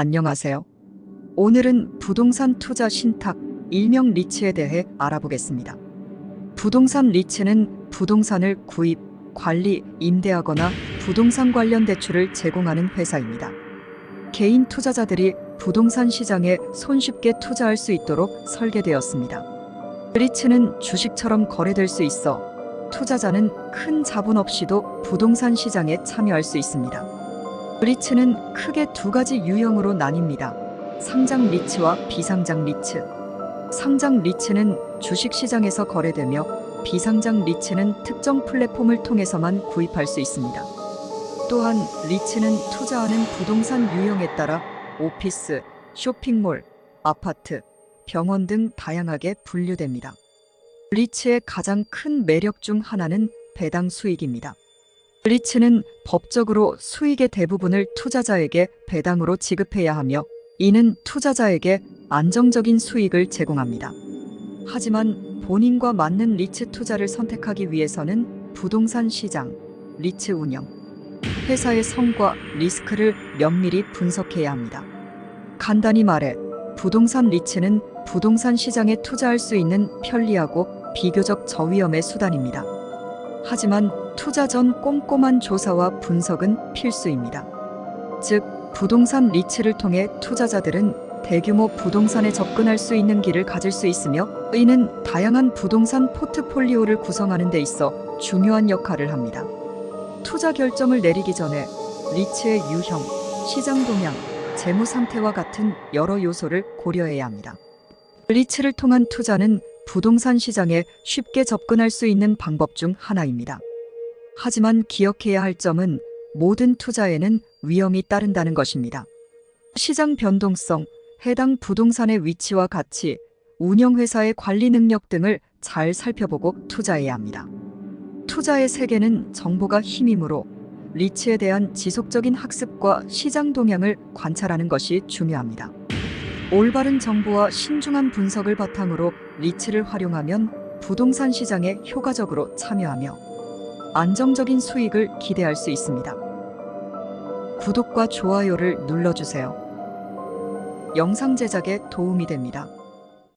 안녕하세요. 오늘은 부동산 투자 신탁, 일명 리츠에 대해 알아보겠습니다. 부동산 리츠는 부동산을 구입, 관리, 임대하거나 부동산 관련 대출을 제공하는 회사입니다. 개인 투자자들이 부동산 시장에 손쉽게 투자할 수 있도록 설계되었습니다. 리츠는 주식처럼 거래될 수 있어 투자자는 큰 자본 없이도 부동산 시장에 참여할 수 있습니다. 리츠는 크게 두 가지 유형으로 나뉩니다. 상장 리츠와 비상장 리츠. 상장 리츠는 주식 시장에서 거래되며 비상장 리츠는 특정 플랫폼을 통해서만 구입할 수 있습니다. 또한 리츠는 투자하는 부동산 유형에 따라 오피스, 쇼핑몰, 아파트, 병원 등 다양하게 분류됩니다. 리츠의 가장 큰 매력 중 하나는 배당 수익입니다. 리츠는 법적으로 수익의 대부분을 투자자에게 배당으로 지급해야 하며 이는 투자자에게 안정적인 수익을 제공합니다. 하지만 본인과 맞는 리츠 투자를 선택하기 위해서는 부동산 시장, 리츠 운영, 회사의 성과, 리스크를 면밀히 분석해야 합니다. 간단히 말해 부동산 리츠는 부동산 시장에 투자할 수 있는 편리하고 비교적 저위험의 수단입니다. 하지만 투자 전 꼼꼼한 조사와 분석은 필수입니다. 즉, 부동산 리츠를 통해 투자자들은 대규모 부동산에 접근할 수 있는 길을 가질 수 있으며 이는 다양한 부동산 포트폴리오를 구성하는 데 있어 중요한 역할을 합니다. 투자 결정을 내리기 전에 리츠의 유형, 시장 동향, 재무 상태와 같은 여러 요소를 고려해야 합니다. 리츠를 통한 투자는 부동산 시장에 쉽게 접근할 수 있는 방법 중 하나입니다. 하지만 기억해야 할 점은 모든 투자에는 위험이 따른다는 것입니다. 시장 변동성, 해당 부동산의 위치와 가치, 운영회사의 관리 능력 등을 잘 살펴보고 투자해야 합니다. 투자의 세계는 정보가 힘이므로 리츠에 대한 지속적인 학습과 시장 동향을 관찰하는 것이 중요합니다. 올바른 정보와 신중한 분석을 바탕으로 리츠를 활용하면 부동산 시장에 효과적으로 참여하며 안정적인 수익을 기대할 수 있습니다. 구독과 좋아요를 눌러주세요. 영상 제작에 도움이 됩니다.